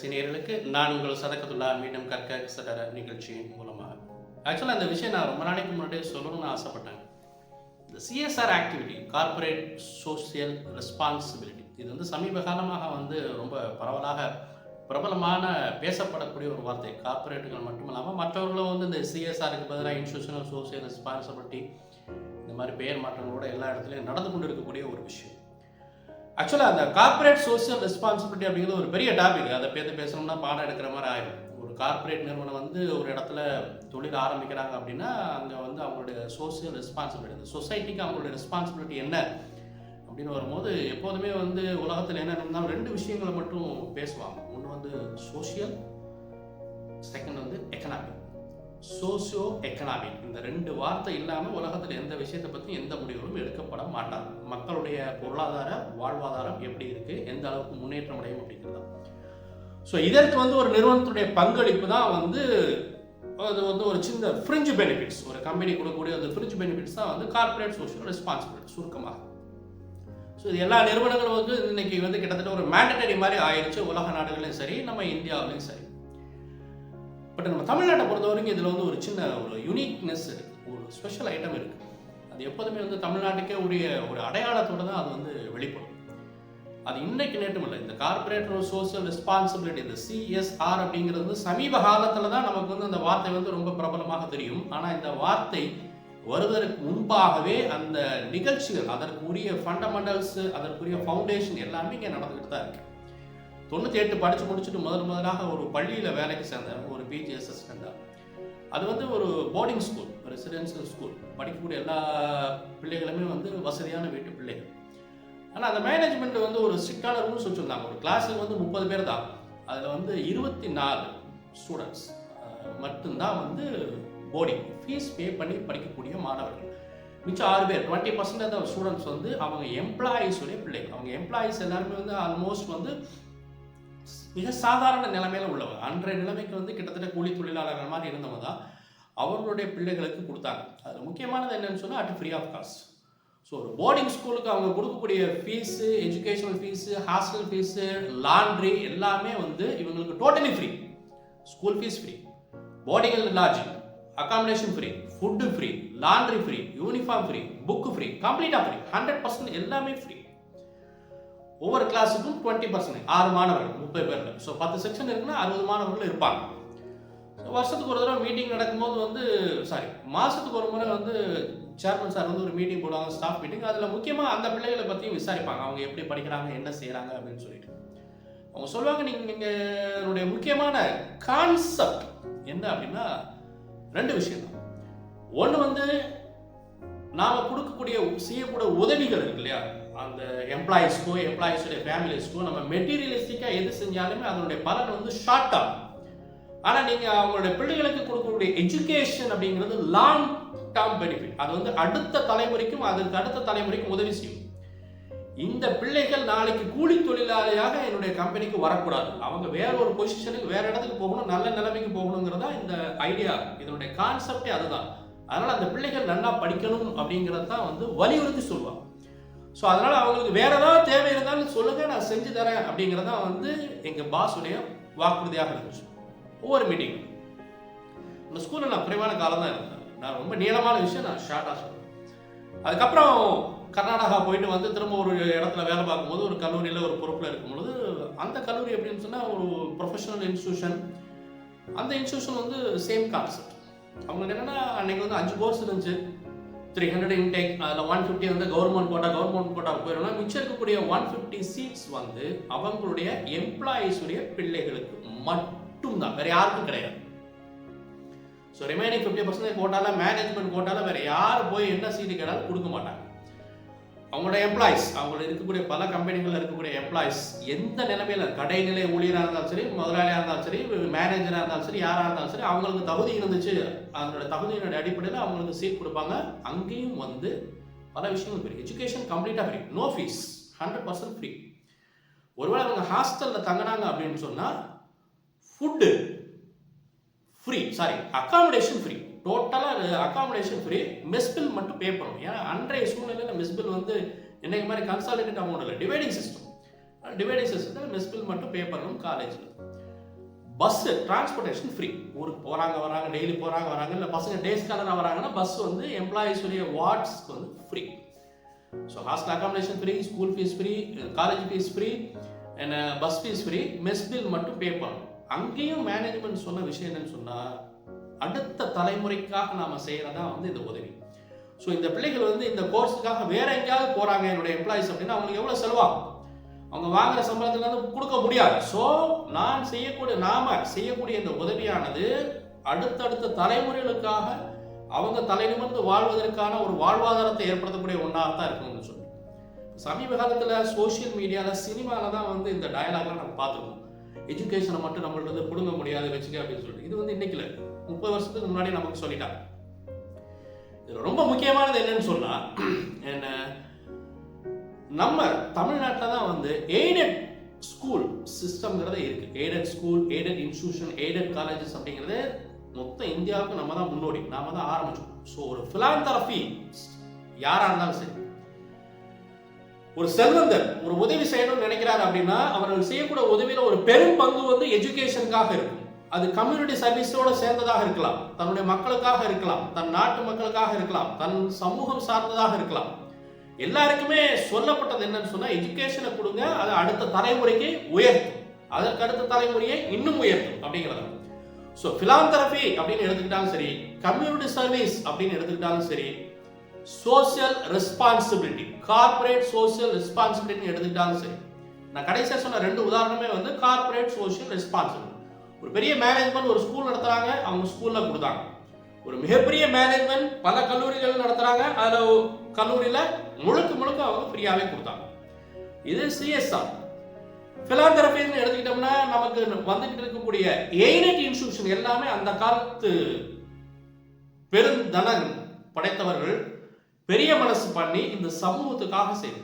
சீனியர்களுக்கு நான் உங்கள் சதக்கத்துள்ளா மீண்டும் கற்க சதர நிகழ்ச்சியின் மூலமாக. ஆக்சுவலாக அந்த விஷயம் நான் ரொம்ப நாளைக்கு முன்னாடியே சொல்லணும்னு ஆசைப்பட்டேன். இந்த CSR activity corporate social responsibility இது வந்து சமீப காலமாக வந்து ரொம்ப பரவலாக பிரபலமான பேசப்படக்கூடிய ஒரு வார்த்தை. கார்ப்பரேட்டுகள் மட்டும் இல்லாமல் மற்றவர்களும் வந்து இந்த சிஎஸ்ஆருக்கு பதிலாக இன்ஸ்டியூஷனல் சோசியல் ரெஸ்பான்சிபிலிட்டி இந்த மாதிரி பெயர் மாற்றங்களோட எல்லா இடத்துலையும் நடந்து கொண்டு இருக்கக்கூடிய ஒரு விஷயம். ஆக்சுவலாக அந்த கார்ப்பரேட் சோஷியல் ரெஸ்பான்சிபிலிட்டி அப்படிங்கிறது ஒரு பெரிய டாபிக் அதை பேர்த்து பேசணும்னா பாடம் எடுக்கிற மாதிரி ஆயிடும் ஒரு கார்ப்பரேட் நிறுவனம் வந்து ஒரு இடத்துல தொழில் ஆரம்பிக்கிறாங்க அப்படின்னா அங்கே வந்து அவங்களுடைய சோஷியல் ரெஸ்பான்சிபிலிட்டி இந்த சொசைட்டிக்கு அவங்களுடைய ரெஸ்பான்சிபிலிட்டி என்ன அப்படின்னு வரும்போது எப்போதுமே வந்து உலகத்தில் என்ன இருந்தாலும் ரெண்டு விஷயங்களை மட்டும் பேசுவாங்க. ஒன்று வந்து சோஷியல் செகண்ட் வந்து எக்கனாமிக் சோசியோ எக்கனாமிக் இந்த ரெண்டு வார்த்தை இல்லாமல் உலகத்தில் எந்த விஷயத்தை பற்றி எந்த முடிவுகளும் எடுக்கப்பட மாட்டாங்க மக்களுடைய பொருளாதார வாழ்வாதாரம் எப்படி இருக்குது எந்த அளவுக்கு முன்னேற்றம் அடையும் அப்படிங்கிறது. ஸோ இதற்கு வந்து ஒரு நிறுவனத்துடைய பங்களிப்பு தான் வந்து அது வந்து ஒரு சின்ன ஃப்ரிஞ்சு பெனிஃபிட்ஸ் ஒரு கம்பெனி கொடுக்கக்கூடிய அந்த ஃப்ரிஞ்சு பெனிஃபிட்ஸ் தான் வந்து கார்ப்பரேட் சோஷியல் ரெஸ்பான்சிபிலிட்டி சுருக்கமாக. ஸோ இது எல்லா நிறுவனங்களும் வந்து இன்னைக்கு வந்து கிட்டத்தட்ட ஒரு மேண்டட்டரி மாதிரி ஆயிடுச்சு. உலக நாடுகளையும் சரி நம்ம இந்தியாவிலையும் சரி. பட் நம்ம தமிழ்நாட்டை பொறுத்த வரைக்கும் இதில் வந்து ஒரு சின்ன ஒரு யூனிக்னஸ் இருக்குது ஒரு ஸ்பெஷல் ஐட்டம் இருக்குது அது எப்போதுமே வந்து தமிழ்நாட்டுக்கே உரிய ஒரு அடையாளத்தோடு தான் அது வந்து வெளிப்படும். அது இன்றைக்கு நேற்றும் இல்லை. இந்த கார்பரேட்டர் சோசியல் ரெஸ்பான்சிபிலிட்டி இந்த சிஎஸ்ஆர் அப்படிங்கிறது வந்து சமீப காலத்தில் தான் நமக்கு வந்து அந்த வார்த்தை வந்து ரொம்ப பிரபலமாக தெரியும். ஆனால் இந்த வார்த்தை வருவதற்கு முன்பாகவே அந்த நிகழ்ச்சிகள் அதற்குரிய ஃபண்டமெண்டல்ஸு ஃபண்டமெண்டல்ஸ் அதற்குரிய ஃபவுண்டேஷன் எல்லாமே இங்கே நடந்துக்கிட்டு தான் இருக்குது தொண்ணூற்றி எட்டு படித்து முடிச்சுட்டு முதல் முதலாக ஒரு பள்ளியில் வேலைக்கு சேர்ந்தேன். ஒரு பிஜி சேர்ந்தார் அது வந்து ஒரு போர்டிங் ஸ்கூல் ரெசிடென்சியல் ஸ்கூல் படிக்கக்கூடிய எல்லா பிள்ளைகளுமே வந்து வசதியான வீட்டு பிள்ளைகள். ஆனால் அந்த மேனேஜ்மெண்ட் வந்து ஒரு ஸ்ட்ரிக்டான ரூல்ஸ் வச்சுருந்தாங்க. ஒரு கிளாஸில் வந்து முப்பது பேர் தான். அதில் வந்து இருபத்தி நாலு ஸ்டூடெண்ட்ஸ் மட்டும்தான் வந்து போர்டிங் ஃபீஸ் பே பண்ணி படிக்கக்கூடிய மாணவர்கள். மிச்சம் ஆறு பேர் டுவெண்ட்டி பர்சன்ட் ஆஃப் ஸ்டூடெண்ட்ஸ் வந்து அவங்க எம்ப்ளாயீஸுடைய பிள்ளைகள். அவங்க எம்ப்ளாயீஸ் எல்லாருமே வந்து ஆல்மோஸ்ட் வந்து மிக சாதாரண நிலைமையில உள்ளவங்க அன்றைய நிலைமைக்கு வந்து கிட்டத்தட்ட கூலி தொழிலாளர்கள் மாதிரி இருந்தவங்க தான் அவர்களுடைய பிள்ளைகளுக்கு கொடுத்தாங்க. அதில் முக்கியமானது என்னன்னு சொன்னால் at free of cost so ஒரு போர்டிங் ஸ்கூலுக்கு அவங்க கொடுக்கக்கூடிய fees educational fees hostel fees laundry எல்லாமே வந்து இவங்களுக்கு totally free school fees free boarding and lodging accommodation free food free laundry free uniform free book free கம்ப்ளீட்டாக ஃப்ரீ ஹண்ட்ரட் பர்சன்ட் எல்லாமே free ஒவ்வொரு கிளாஸுக்கும் டுவெண்ட்டி பர்சன்ட் ஆறு மாணவர்கள் முப்பது பேரில் ஸோ பத்து செக்ஷன் இருக்குன்னா அறுபது மாணவர்கள் இருப்பாங்க. வருஷத்துக்கு ஒரு தடவை மீட்டிங் நடக்கும்போது வந்து சாரி மாதத்துக்கு ஒரு முறை வந்து சேர்மன் சார் வந்து ஒரு மீட்டிங் போடுவாங்க ஸ்டாஃப் மீட்டிங் அதில் முக்கியமாக அந்த பிள்ளைகளை பற்றியும் விசாரிப்பாங்க. அவங்க எப்படி படிக்கிறாங்க என்ன செய்கிறாங்க அப்படின்னு சொல்லிட்டு. அவங்க சொல்லுவாங்க நீங்கள் எங்களுடைய முக்கியமான கான்செப்ட் என்ன அப்படின்னா ரெண்டு விஷயம் தான் ஒன்று வந்து நாம் கொடுக்கக்கூடிய செய்யக்கூடிய உதவிகள் இருக்கு இல்லையா? அந்த எம்ப்ளாயிஸ்க்கோ எம்ப்ளாயிஸோடைய ஃபேமிலிஸ்க்கோ நம்ம மெட்டீரியலிஸ்டிக்காக எது செஞ்சாலுமே அதனுடைய பலன் வந்து ஷார்ட் ஆகும் ஆனால் நீங்கள் அவங்களுடைய பிள்ளைகளுக்கு கொடுக்கக்கூடிய எஜுகேஷன் அப்படிங்கிறது லாங் டேர்ம் பெனிஃபிட் அது வந்து அடுத்த தலைமுறைக்கும் அதுக்கு அடுத்த தலைமுறைக்கும் உதவி செய்யும். இந்த பிள்ளைகள் நாளைக்கு கூலி தொழிலாளியாக என்னுடைய கம்பெனிக்கு வரக்கூடாது. அவங்க வேற ஒரு பொசிஷனுக்கு வேற இடத்துக்கு போகணும் நல்ல நிலைமைக்கு போகணுங்கிறதா இந்த ஐடியா இதனுடைய கான்செப்டே அதுதான். அதனால் அந்த பிள்ளைகள் நல்லா படிக்கணும் அப்படிங்கிறது தான் வந்து வலியுறுத்தி சொல்லுவாங்க. ஸோ அதனால் அவங்களுக்கு வேறு ஏதாவது தேவை இருந்தாலும் சொல்லுங்கள் நான் செஞ்சு தரேன் அப்படிங்கிறது தான் வந்து எங்கள் பாஸுடைய வாக்குறுதியாக இருந்துச்சு. ஒவ்வொரு மீட்டிங் இந்த ஸ்கூலில் நான் குறைவான காலம் தான் இருந்தேன். நான் ரொம்ப நீளமான விஷயம் நான் ஷார்ட்டாக சொன்னேன் அதுக்கப்புறம் கர்நாடகா போயிட்டு வந்து திரும்ப ஒரு இடத்துல வேலை பார்க்கும்போது ஒரு கல்லூரியில் ஒரு பொறுப்பில் இருக்கும்பொழுது அந்த கல்லூரி எப்படின்னு சொன்னால் ஒரு ப்ரொஃபஷனல் இன்ஸ்டியூஷன் அந்த இன்ஸ்டியூஷன் வந்து சேம் கான்செப்ட் அவங்களுக்கு என்னென்னா அன்னைக்கு வந்து அஞ்சு கோர்ஸ் இருந்துச்சு. த்ரீ ஹண்ட்ரட் இன்டேக் அதில் ஒன் ஃபிஃப்டி வந்து கவர்மெண்ட் கோட்டா கவர்மெண்ட் கோட்டா போயிடும்னா மிச்சம் இருக்கக்கூடிய ஒன் ஃபிஃப்டி சீட்ஸ் வந்து அவங்களுடைய எம்ப்ளாயீஸுடைய பிள்ளைகளுக்கு மட்டும்தான். வேற யாருக்கும் கிடையாது. ஸோ ரிமைனிங் ஃபிஃப்டி பர்சன்டேஜ் கோட்டால மேனேஜ்மெண்ட் கோட்டால வேற யார் போய் என்ன சீட்டு கேட்டாலும் கொடுக்க மாட்டாங்க. அவங்களோட எம்ப்ளாயிஸ் அவங்களோட இருக்கக்கூடிய பல கம்பெனிகளில் இருக்கக்கூடிய எம்ப்ளாயிஸ் எந்த நிலமையில் கடை நிலை ஊழியராக இருந்தாலும் சரி முதலாளியாக இருந்தாலும் சரி மேனேஜராக இருந்தாலும் சரி யாராக இருந்தாலும் சரி அவங்களுக்கு தகுதி இருந்துச்சு அதனோட தகுதியினுடைய அடிப்படையில் அவங்களுக்கு சீட் கொடுப்பாங்க. அங்கேயும் வந்து பல விஷயங்கள் ஃப்ரீ எஜுகேஷன் கம்ப்ளீட்டாக free no fees hundred percent free ஒருவேளை அவங்க ஹாஸ்டலில் தங்கினாங்க அப்படின்னு சொன்னால் food free sorry accommodation free டோட்டலாக அகாமடேஷன் ஃப்ரீ மெஸ் பில் மட்டும் பே பண்ணணும். ஏன்னா அன்றைய சூழ்நிலையில் மெஸ் பில் வந்து இன்னைக்கு மாதிரி கன்சாலிடேட் அமௌண்ட் இல்லை. டிவைடிங் சிஸ்டம் டிவைடிங் சிஸ்டத்தில் மெஸ் பில் மட்டும் பே பண்ணணும் காலேஜில் பஸ்ஸு டிரான்ஸ்போர்ட்டேஷன் ஃப்ரீ ஊருக்கு போகிறாங்க வராங்க டெய்லி போகிறாங்க வராங்க. இல்லை பசங்க டேஸ் காலராக வராங்கன்னா பஸ் வந்து எம்ப்ளாயீஸுடைய வார்ட்ஸ்க்கு வந்து free so hostel accommodation free school fees free college fees free என்ன bus fees free mess bill மட்டும் பே பண்ணணும். அங்கேயும் மேனேஜ்மெண்ட் சொன்ன விஷயம் என்னன்னு சொன்னால் அடுத்த தலைமுறைக்காக நாம் செய்கிறதா வந்து இந்த உதவி. ஸோ இந்த பிள்ளைகள் வந்து இந்த கோர்ஸுக்காக வேற எங்கேயாவது போகிறாங்க என்னுடைய எம்ப்ளாயிஸ் அப்படின்னா அவங்களுக்கு எவ்வளோ செலவாகும்? அவங்க வாங்குற சம்பளத்துல வந்து கொடுக்க முடியாது. ஸோ நான் செய்யக்கூடிய நாம செய்யக்கூடிய இந்த உதவியானது அடுத்தடுத்த தலைமுறைகளுக்காக அவங்க தலைநிமிர்ந்து வாழ்வதற்கான ஒரு வாழ்வாதாரத்தை ஏற்படுத்தக்கூடிய ஒன்றாக தான் இருக்கும்னு சொல்லி. சமீப காலத்தில் சோஷியல் மீடியாவில் சினிமாவில் தான் வந்து இந்த டயலாக்லாம் நம்ம பார்த்துருக்கோம். எஜுகேஷனை மட்டும் நம்மள்ட்ட வந்து பிடுங்க முடியாது வச்சுக்க அப்படின்னு சொல்லிட்டு. இது வந்து இன்னைக்கு இல்லை முப்பது வருஷத்துக்கு முன்னாடி நமக்கு சொல்லிட்டாங்க. இது ரொம்ப முக்கியமானது என்னன்னு சொன்னால் என்ன நம்ம தமிழ்நாட்டில் தான் வந்து எய்டட் ஸ்கூல் சிஸ்டம்ங்கிறத இருக்குது aided school aided institution aided colleges அப்படிங்கிறது மொத்த இந்தியாவுக்கு நம்ம தான் முன்னோடி. நாம தான் ஆரம்பிச்சோம். ஸோ ஒரு ஃபிலாந்தரபி யாராக இருந்தாலும் சரி. ஒரு செல்வந்தர் ஒரு உதவி செய்யணும்னு நினைக்கிறாரு அப்படின்னா அவர்கள் செய்யக்கூடிய உதவியில் ஒரு பெரும் பங்கு வந்து எஜுகேஷனுக்காக இருக்கும். அது கம்யூனிட்டி சர்வீஸோட சேர்ந்ததாக இருக்கலாம். தன்னுடைய மக்களுக்காக இருக்கலாம். தன் நாட்டு மக்களுக்காக இருக்கலாம். தன் சமூகம் சார்ந்ததாக இருக்கலாம். எல்லாருக்குமே சொல்லப்பட்டது என்னன்னு சொன்னா எஜுகேஷனை கொடுங்க அது அடுத்த தலைமுறைக்கு உயர்த்தும். அதற்கு அடுத்த தலைமுறையை இன்னும் உயர்த்தும் அப்படிங்கிறது. ஸோ பிலாந்தரபி அப்படின்னு எடுத்துக்கிட்டாலும் சரி கம்யூனிட்டி சர்வீஸ் அப்படின்னு எடுத்துக்கிட்டாலும் சரி சோசியல் ரெஸ்பான்சிபிலிட்டி கார்ப்பரேட் சோசியல் ரெஸ்பான்சிபிலிட்டின்னு எடுத்துக்கிட்டாலும் சரி. நான் கடைசியாக சொன்ன ரெண்டு உதாரணமே வந்து கார்ப்பரேட் சோசியல் ரெஸ்பான்சிபிலிட்டி ஒரு பெரிய மேனேஜ்மெண்ட் ஒரு ஸ்கூல் நடத்துறாங்க அவங்க ஸ்கூல்ல கொடுத்தாங்க. ஒரு மிகப்பெரிய மேனேஜ்மெண்ட் பல கல்லூரிகள் நடத்துறாங்க அதில் கல்லூரியில் முழுக்க முழுக்க அவங்க ஃப்ரீயாகவே கொடுத்தாங்க. இது சிஎஸ்ஆர் ஃபிலாந்தரபின்னு எடுத்துக்கிட்டோம்னா நமக்கு வந்துகிட்டு இருக்கக்கூடிய எய்னட் இன்ஸ்டியூஷன் எல்லாமே அந்த காலத்து பெருந்தனன் படைத்தவர்கள் பெரிய மனசு பண்ணி இந்த சமூகத்துக்காக செய்து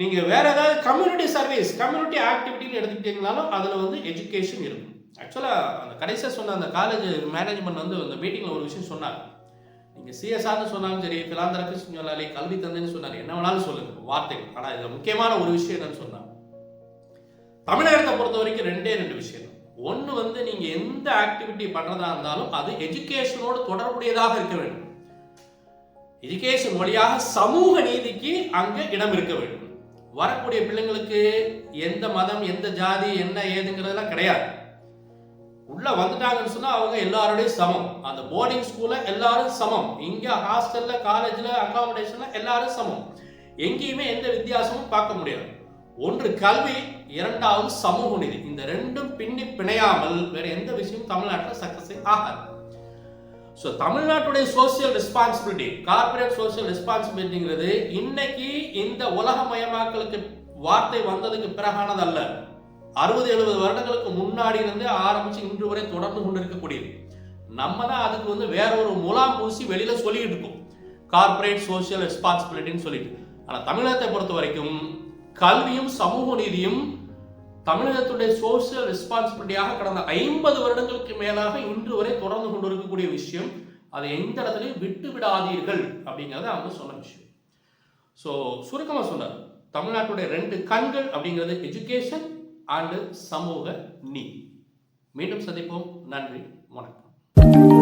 நீங்க வேற ஏதாவது கம்யூனிட்டி சர்வீஸ் கம்யூனிட்டி ஆக்டிவிட்டின்னு எடுத்துக்கிட்டீங்கனாலும் அதுல வந்து எஜுகேஷன் இருக்கும். ஆக்சுவலாக அந்த கடைசியாக சொன்ன அந்த காலேஜ் மேனேஜ்மெண்ட் வந்து அந்த மீட்டிங்கில் ஒரு விஷயம் சொன்னாங்க. நீங்கள் சிஎஸ்ஆர்னு சொன்னாலும் சரி பிலாந்தரபிஸ் சொன்னாலே கல்வி தந்தைன்னு சொன்னார் என்ன வேணாலும் சொல்லுங்கள் வார்த்தைகள். ஆனால் இதில் முக்கியமான ஒரு விஷயம் என்னன்னு சொன்னார் தமிழகத்தை பொறுத்த வரைக்கும் ரெண்டே ரெண்டு விஷயம். ஒன்று வந்து நீங்கள் எந்த ஆக்டிவிட்டி பண்ணுறதா இருந்தாலும் அது எஜுகேஷனோடு தொடர்புடையதாக இருக்க வேண்டும். எஜுகேஷன் வழியாக சமூக நீதிக்கு அங்கே இடம் இருக்க வேண்டும். வரக்கூடிய பிள்ளைங்களுக்கு எந்த மதம் எந்த ஜாதி என்ன ஏதுங்கிறதெல்லாம் கிடையாது. உள்ள வந்துட்டாங்கன்னு சொன்னா அவங்க எல்லாரோடையும் சமம். அந்த போர்டிங் ஸ்கூல்ல எல்லாரும் சமம். இங்க ஹாஸ்டல்ல காலேஜ்ல அகாமடேஷன்ல எல்லாரும் சமம். எங்கேயுமே எந்த வித்தியாசமும் பார்க்க முடியாது. ஒன்று கல்வி இரண்டாவது சமூக நீதி. இந்த ரெண்டும் பின்னி பிணையாமல் வேற எந்த விஷயமும் தமிழ்நாட்டில் சக்சஸ் ஆகாது. ஸோ தமிழ்நாட்டுடைய சோசியல் ரெஸ்பான்சிபிலிட்டி கார்பரேட் சோசியல் ரெஸ்பான்சிபிலிட்டிங்கிறது இன்னைக்கு இந்த உலகமயமாக்கலுக்கு வார்த்தை வந்ததுக்கு பிறகானது அல்ல. அறுபது எழுபது வருடங்களுக்கு முன்னாடி இருந்து ஆரம்பிச்சு இன்று வரை தொடர்ந்து கொண்டு இருக்கக்கூடியது நம்ம தான் அதுக்கு வந்து வேற ஒரு முலாம் பூசி வெளியில சொல்லிட்டு இருக்கோம். கார்பரேட் சோசியல் ரெஸ்பான்சிபிலிட்டின்னு சொல்லிட்டு. ஆனால் தமிழகத்தை பொறுத்த வரைக்கும் கல்வியும் சமூக நீதியும் தமிழகத்துடைய சோசியல் ரெஸ்பான்சிபிலிட்டியாக கடந்த ஐம்பது வருடங்களுக்கு மேலாக இன்று வரை தொடர்ந்து கொண்டு இருக்கக்கூடிய விஷயம் அதை எந்த இடத்துலையும் விட்டு விடாதீர்கள் அப்படிங்கிறத அவங்க சொன்ன விஷயம். ஸோ சுருக்கமாக சொன்னார். தமிழ்நாட்டுடைய ரெண்டு கண்கள் அப்படிங்கிறது எஜுகேஷன் அண்டு சமூக நீ மீண்டும் சந்திப்போம். நன்றி. வணக்கம்.